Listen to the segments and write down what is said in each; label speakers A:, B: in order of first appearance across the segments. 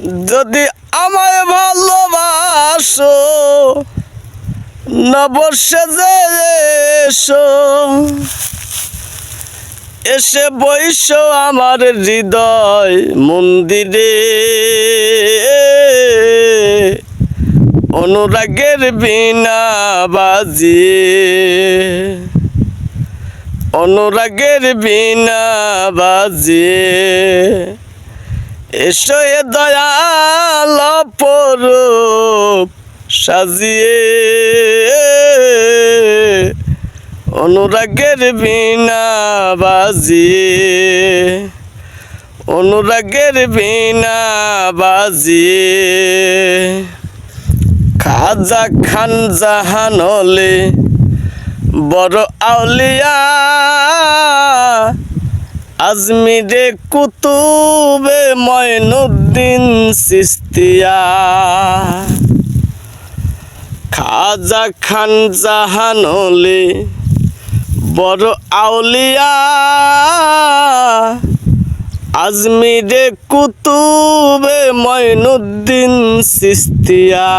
A: যদি আমায় ভালোবাসো নবসে যে এসো। এসে বৈশ আমার হৃদয় মন্দিরে। অনুরাগের বিনা বাজিয়ে। অনুরাগের বিনা বাজিয়ে। এসো এ দয়াল পরূপ সাজিয়ে। অনুরাগের বিনা বাজিয়ে। অনুরাগের বিনা বাজিয়ে। খাজা খান জাহান হলে বড় আউলিয়া আজমিরে কুতুবে ময়নুদ্দিন সিস্তিয়া। খাজা খান জাহান হলে বড় আউলিয়া। আজমিরে কুতুবে ময়নুদ্দিন সিস্তিয়া।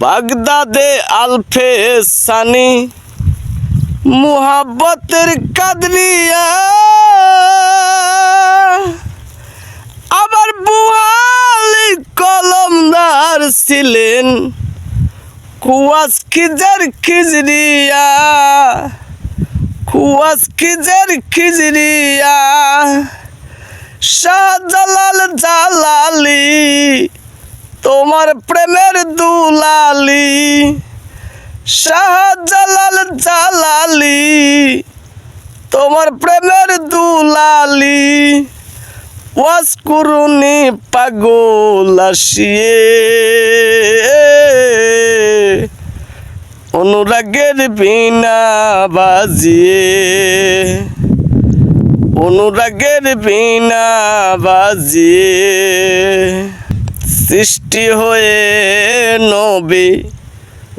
A: বাগদাদে আলফে সানি মুহাব্বতের কাদরিয়া আবার বুহালি কলমদার ছিলেন কুয়াস খিজার খিজরিয়া। কুয়াস খিজার খিজরিয়া। শাহজালাল জালালি, তোমার প্রেমের দুলালি। শাহজালাল জালালি, তোমার প্রেমের দুলালি। ওয়াজ করুনি পাগল আসিয়ে। অনুরাগের বিনা বাজিয়ে। অনুরাগের বিনা বাজিয়ে। সৃষ্টি হয়ে নবী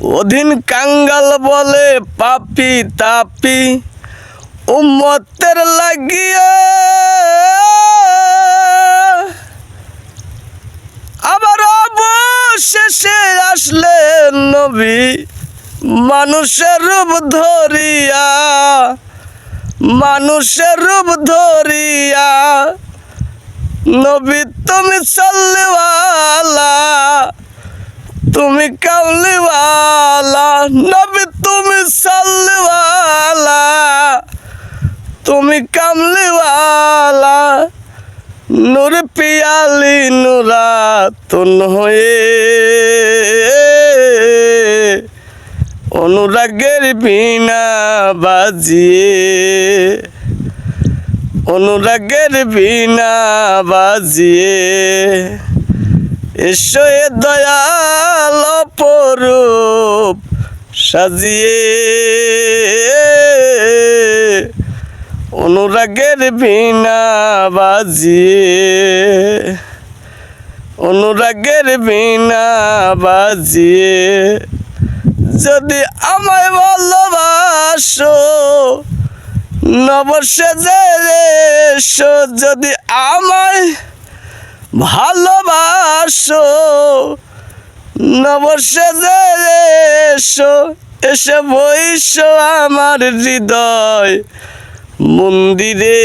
A: অধীন কাঙ্গাল বলে পাপি তাপি, উম্মতের লাগিয়া। আবার অবশেষে আসলেন নবী মানুষের রূপ ধরিয়া, মানুষের রূপ ধরিয়া। নবী তুমি চলওয়ালা তুমি কামলিওয়ালা নবী তুমি সাল্লিওয়ালা। তুমি কামলিওয়ালা নূর পিয়ালি নুরাতুন হয়ে। অনুরাগের বিনা বাজিয়ে। অনুরাগের বিনা বাজিয়ে। এ দয়াল পরূপ সাজিয়ে। অনুরাগের বিনা বাজিয়ে। অনুরাগের বিনা বাজিয়ে। যদি আমায় ভালোবাসো নবসে যদি আমায় ভালোবাসো নবসে এসো এসে বইস আমার হৃদয় মন্দিরে।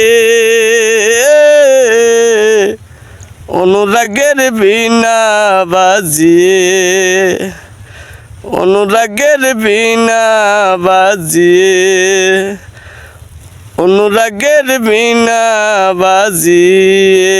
A: অনুরাগের বিনা বাজিয়ে অনুরাগের বিনা বাজিয়ে অনুরাগের বিনা বাজিয়ে।